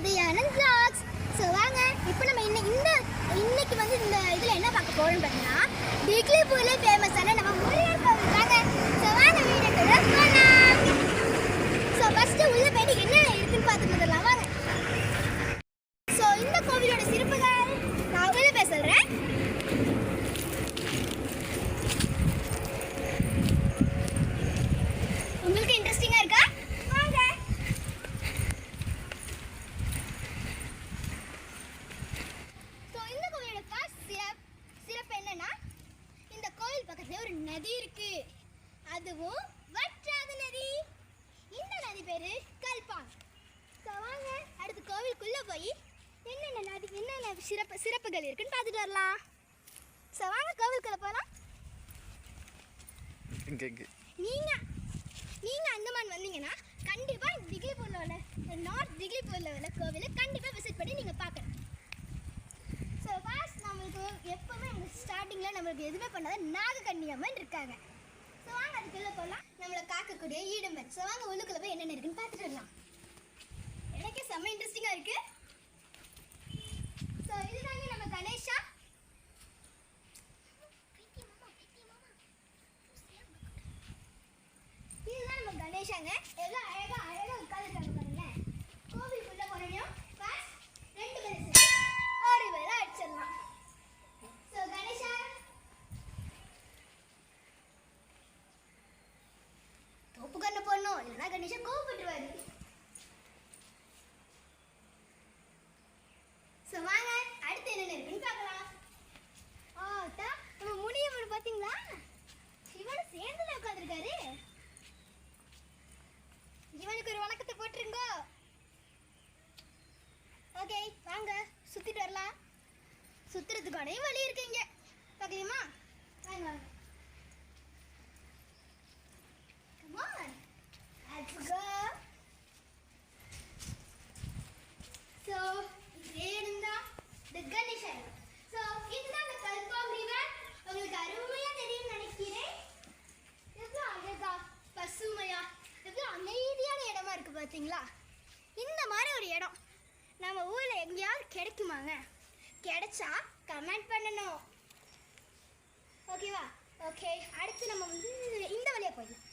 வேதையானந்த் vlogs. So வாங்க இப்போ நம்ம இன்ன இந்த இன்னைக்கு வந்து இந்த இதில் என்ன பார்க்க போறோம்னு பார்த்தீங்கன்னா டிக்லிபூரில் ஃபேமஸான நம்ம முருகர் கோவில் தாங்க ஸோ வாங்க வீடியோக்குள்ள போகலாம் ஸோ ஃபஸ்ட்டு உள்ள போயிட்டு என்னென்ன இருக்குன்னு பார்த்துட்டு வந்துடலாம் வாங்க ஸோ இந்த கோவிலோட சிறப்புகள் நான் உள்ள பேச சொல்கிறேன் உங்களுக்கு இன்ட்ரெஸ்டிங்காக இருக்கா வாங்க ஸோ இந்த கோவிலோட ஃபர்ஸ்ட் சிறப் சிறப்பு என்னன்னா இந்த கோவில் பக்கத்துல ஒரு நதி இருக்கு. அதுவும் வற்றாத நதி. இந்த நதி பேரு கல்பான். ஸோ வாங்க அடுத்து கோவிலுக்குள்ள போய் என்னென்ன நதி என்னென்ன சிறப்பு சிறப்புகள் இருக்குன்னு பார்த்துட்டு வரலாம். ஸோ வாங்க கோவிலுக்குள்ள போகலாம் இங்கே இங்கே. நீங்க நீங்க அந்தமான் வந்தீங்கன்னா கண்டிப்பா திகிலிபூர்ல உள்ள நார்த் திகிலிபூர்ல உள்ள கோவிலை கண்டிப்பா நம்மளுக்கு எதுவுமே பண்ணாத நாகக்கன்னியம்மன் இருக்காங்க. ஸோ வாங்க அதுக்குள்ள போகலாம் நம்மளை காக்கக்கூடிய ஈடுமன் ஸோ வாங்க உள்ளுக்குள்ள போய் என்னென்ன இருக்குன்னு பார்த்துட்டு வரலாம். எனக்கே செம்ம இன்ட்ரெஸ்டிங்கா இருக்கு ஸோ இதுதாங்க நம்ம கணேஷா இதுதான் நம்ம கணேஷாங்க எவ்வளோ அழகா அழகா உட்காந்துருக்காங்க பாருங்க கோவிலுக்குள்ள போனோம் ஃபர்ஸ்ட் ரெண்டு பேர் ஒரு பேரை அடிச்சிடலாம் ஸோ கணேஷா தோப்பு கண்ணு போடணும் கணேஷா கோவப்பட்டுருவாரு ஸோ வாங்க அடுத்து என்னென்ன இருக்குன்னு பார்க்கலாம். ஆ அத்தா, நம்ம முனியம்மன் பார்த்தீங்களா? இவனு சேர்ந்துல உட்காந்துருக்காரு இவனுக்கு ஒரு வணக்கத்தை போட்டுருங்க. ஓகே வாங்க சுற்றிட்டு வரலாம். சுத்துறதுக்கான வழி இருக்குங்க பார்க்கலாமா வாங்க வாங்க. So, இதே இருந்தா the Ganesha. So, இதுதான் அந்த கல்பாம் ரிவர் உங்களுக்கு அருமையா தெரியும்னு நினைக்கிறேன். எவ்வளோ அழகா பசுமையா எவ்வளோ அமைதியான இடமா இருக்கு பார்த்தீங்களா இந்த மாதிரி ஒரு இடம். நம்ம ஊரில் எங்கேயாவது கிடைக்குமாங்க? கிடைச்சா கமெண்ட் பண்ணணும். ஓகேவா ஓகே அடுத்து நம்ம வந்து இந்த வழியாக போயிடலாம்.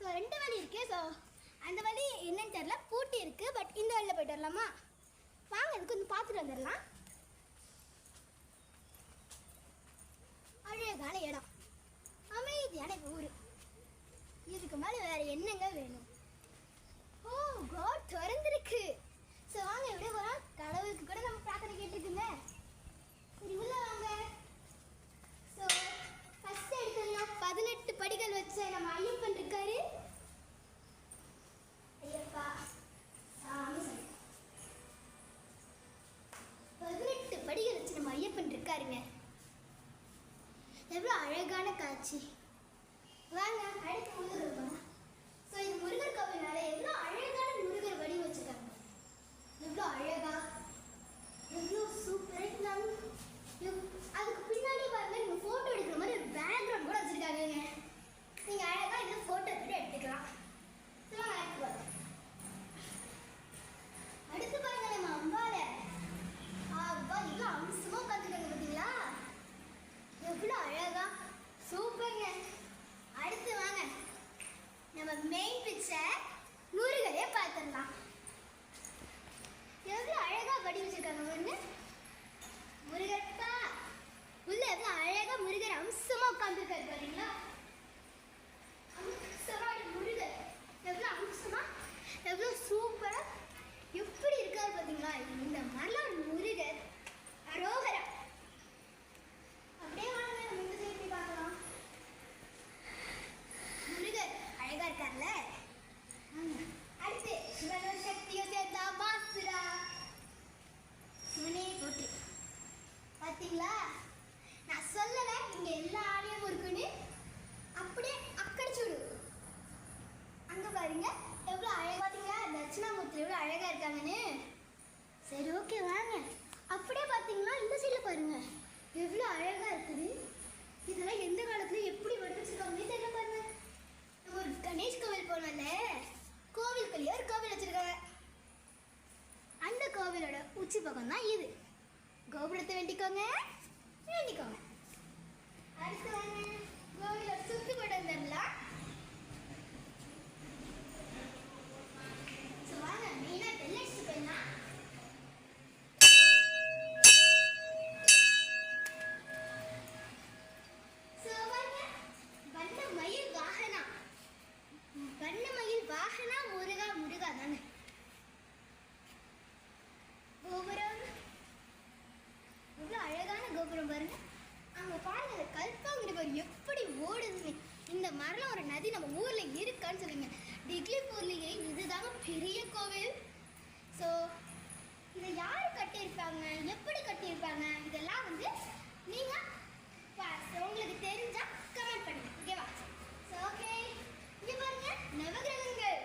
ஸோ ரெண்டு வழி இருக்கு ஸோ அந்த வழி என்னன்னு தெரில பூட்டி இருக்கு பட் இந்த வழியில் போயிட்டு வரலாமா? வாங்க இதுக்கு கொஞ்சம் பார்த்துட்டு வந்துடலாம். அழகான இடம். அமைதியான ஊர். இதுக்கு மேலே வேற என்னங்க வேணும்? ஓ கோட் திறந்துருக்கு. ஸோ வாங்க எப்படியே போகிறோம் கடவுளுக்கு கூட நம்ம பிரார்த்தனை கேட்டுருக்குங்க. சரி உள்ள வாங்க. ஸோ ஃபஸ்ட்டு எடுத்தோம்னா பதினெட்டு படிகள் வச்ச நம்ம ஐயப்பன் இருக்காரு ஐயப்பா சாமி சரணம். பதினெட்டு படிகள் வச்சு நம்ம ஐயப்பன் இருக்காருங்க எவ்வளோ அழகான வரலாறு ஒரு நதி நம்ம ஊரில் இருக்கான்னு சொல்லுங்க. டிக்லிபூர்லேயே இதுதான் பெரிய கோவில். ஸோ இதை யார் கட்டியிருப்பாங்க? எப்படி கட்டியிருப்பாங்க? இதெல்லாம் வந்து நீங்கள் உங்களுக்கு தெரிஞ்சா கமெண்ட் பண்ணுங்க ஓகேவா ஸோ ஓகே இங்கே பாருங்க நவகிரகங்கள்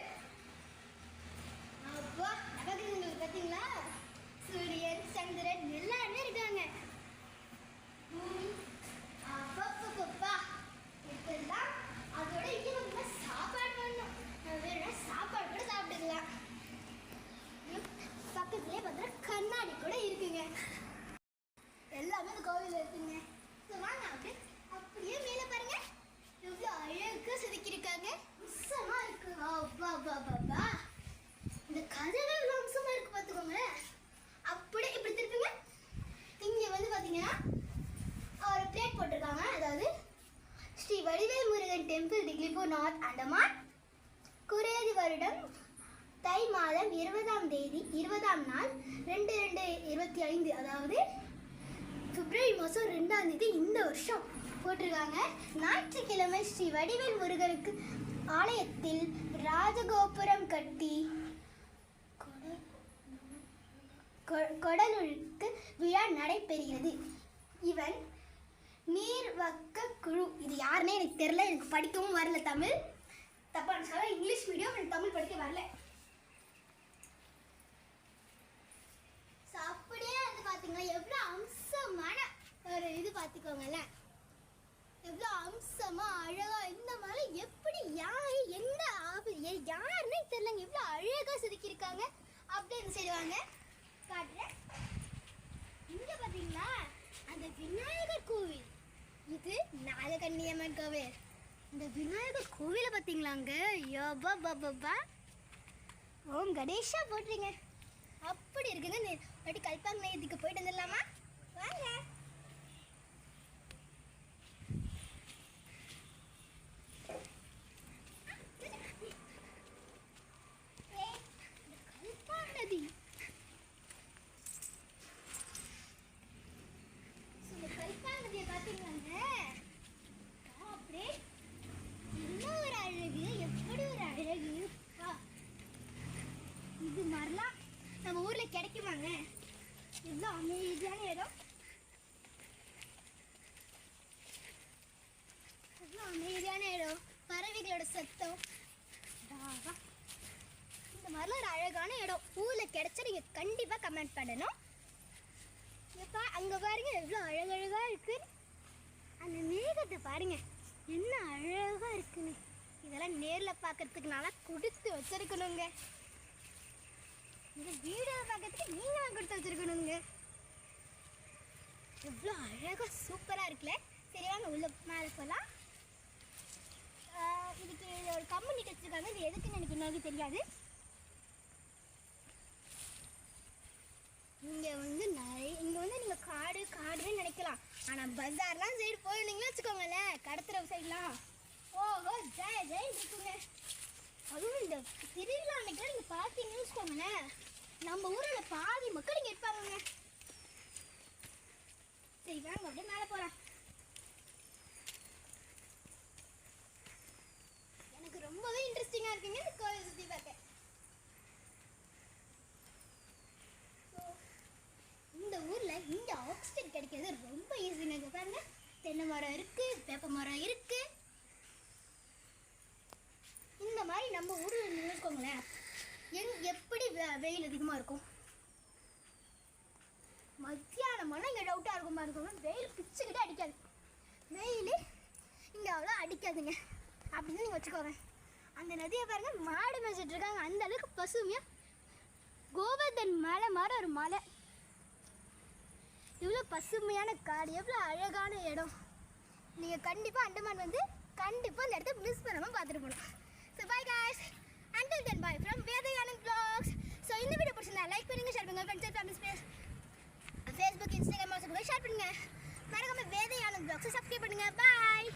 அப்பா நவகிரகங்கள் பார்த்தீங்களா சூரியன் சந்திரன் எல்லாருமே இருக்காங்க பூமி அப்பப்பப்பா இப்பெல்லாம் அதோட இங்கே வந்து சாப்பாடு பண்ணணும் நம்ம வேணும்னா சாப்பாடு கூட சாப்பிட்டுக்கலாம் ம், பக்கத்துலயே பார்த்தா கண்ணாடி கூட இருக்குங்க எல்லாமே இந்த கோவில்ல இருக்குங்க ஸோ வாங்க அப்படியே அப்படியே மேலே பாருங்க எவ்வளோ அழகாக செதுக்கியிருக்காங்க உசமா இருக்கு அப்பா அப்பா அப்பா, அப்பா இந்த கதவே இவ்வளோ அம்சமாக இருக்கு பார்த்துக்கோங்களேன் அப்படியே இப்படி திருப்புங்க இங்கே வந்து பார்த்தீங்கன்னா ஒரு பிளேட் போட்டிருக்காங்க அதாவது ஸ்ரீ வடிவேல் முருகன் டெம்பிள் டிக்லிபூர் நார்த் அண்டமான் குரேதி வருடம் தை மாதம் இருபதாம் தேதி இருபதாம் நாள் ரெண்டு ரெண்டு இருபத்தி ஐந்து அதாவது பிப்ரவரி மாதம் ரெண்டாம் தேதி இந்த வருஷம் போட்டிருக்காங்க. ஞாயிற்றுக்கிழமை ஸ்ரீ வடிவேல் முருகனுக்கு ஆலயத்தில் ராஜகோபுரம் கட்டி கொடலுக்கு கொ- விழா நடைபெறுகிறது. இவன் நீர்வக்க குழு. இது யாருன்னே எனக்கு தெரில எனக்கு படிக்கவும் வரல தமிழ். தப்பான சொல்ல இங்கிலீஷ் மீடியம் எனக்கு தமிழ் படிக்க வரல. ஸோ அப்படியே வந்து பார்த்தீங்கன்னா எவ்வளோ அம்சமான ஒரு இது பார்த்துக்கோங்களேன் எவ்வளோ அம்சமாக அழகாக இந்த மாதிரி எப்படி யார் எந்த ஆபி யாருன்னே தெரிலங்க எவ்வளோ அழகாக செதுக்கியிருக்காங்க. அப்படின்னு செய்வாங்க காட்டுறேன். இங்கே பார்த்தீங்களா அந்த விநாயகர் கோவில். இது நாககன்னியம்மன் கோவில். இந்த விநாயகர் கோவிலை பார்த்தீங்களாங்க யோபா பாபா ஓம் கணேஷா போட்டுருங்க. அப்படி இருக்குங்க. அப்படி கல்பாங்க நயத்துக்கு போயிட்டு வந்துடலாமா வாங்க ஏய், இந்த கல்பாங்க நதி இந்த கல்பாங்கதியை பார்த்தீங்களாங்க அப்படியே என்ன ஒரு அழகு எப்படி ஒரு அழகு அப்பா. இது மாதிரிலாம் நம்ம ஊர்ல கிடைக்குமாங்க எவ்வளோ அமைதியான இடம் எவ்வளோ அமைதியான இடம் பறவைகளோட சத்தம் வா, வா. இந்த மாதிரிலாம் ஒரு அழகான இடம். ஊரில் கிடைச்சா நீங்கள் கண்டிப்பாக கமெண்ட் பண்ணணும். இப்போ அங்கே பாருங்கள் எவ்வளோ அழகழகாக இருக்கு. அந்த மேகத்தை பாருங்கள் என்ன அழகாக இருக்குன்னு. இதெல்லாம் நேரில் பார்க்கறதுக்கு நல்லா கொடுத்து வச்சிருக்கணுங்க. இந்த வீடியோவில் பார்க்கறதுக்கு நீங்களாம் கொடுத்து வச்சிருக்கணுங்க. எவ்வளோ அழகாக சூப்பராக இருக்குல்ல. சரி வாங்க உள்ள மேலே போகலாம் இதுக்கு ஒரு கம்பெனி வச்சிருக்காங்க. இது எதுக்குன்னு எனக்கு இன்னொரு தெரியாது. இங்க வந்து நிறைய இங்க வந்து நீங்க காடு காடுன்னு நினைக்கலாம். ஆனா பஜார்லாம் சைடு போயிருந்தீங்கன்னு வச்சுக்கோங்களேன். கடத்துற சைட்லாம். ஓஹோ ஜெய ஜெய் இருக்குங்க. அதுவும் இந்த திருவிழா அன்னைக்கு நீங்க பார்த்தீங்கன்னு வச்சுக்கோங்களேன். நம்ம ஊரில் பாதி மக்கள் இங்க இருப்பாங்க சரி வாங்க அப்படியே மேலே போகலாம் எனக்கு ரொம்பவே இன்ட்ரெஸ்டிங்கா இருக்குங்க இந்த கோயில் சுத்தி பார்க்க So, இந்த ஊர்ல இங்க ஆக்சிஜன் கிடைக்கிறது ரொம்ப ஈஸிங்க இங்க பாருங்க தென்னை மரம் இருக்கு வேப்ப மரம் இருக்கு. இந்த மாதிரி நம்ம ஊரில் இருக்கோங்களேன் எங் எப்படி வெ- வெயில் அதிகமா இருக்கும்? மத்தியானமான இங்க டவுட்டா இருக்கும் பாருங்க. வெயில் பிச்சுக்கிட்டே அடிக்காது. வெயில் இங்க அவ்வளோ அடிக்காதுங்க. அப்படின்னு நீங்க வச்சுக்கோங்க. அந்த நதியை பாருங்க மாடு மேய்ச்சிட்டு இருக்காங்க. அந்த அளவுக்கு பசுமையா. கோவர்தன் மலை மாதிரி ஒரு மலை. எவ்வளோ பசுமையான காடு எவ்வளோ அழகான இடம். நீங்கள் கண்டிப்பாக அண்டமான் வந்து கண்டிப்பாக அந்த இடத்த மிஸ் பண்ணாமல் பார்த்துட்டு போகணும். So bye guys until then bye from Vedaiyanand blogs so இந்த வீடியோ பிடிச்சிருந்தா லைக் பண்ணுங்கள் ஷேர் பண்ணுங்கள் friends family space Facebook Instagram WhatsApp share பண்ணுங்கள் மறக்காம வேதையானந்த் ப்ளாக்ஸை சப்ஸ்கிரைப் பண்ணுங்கள் பாய்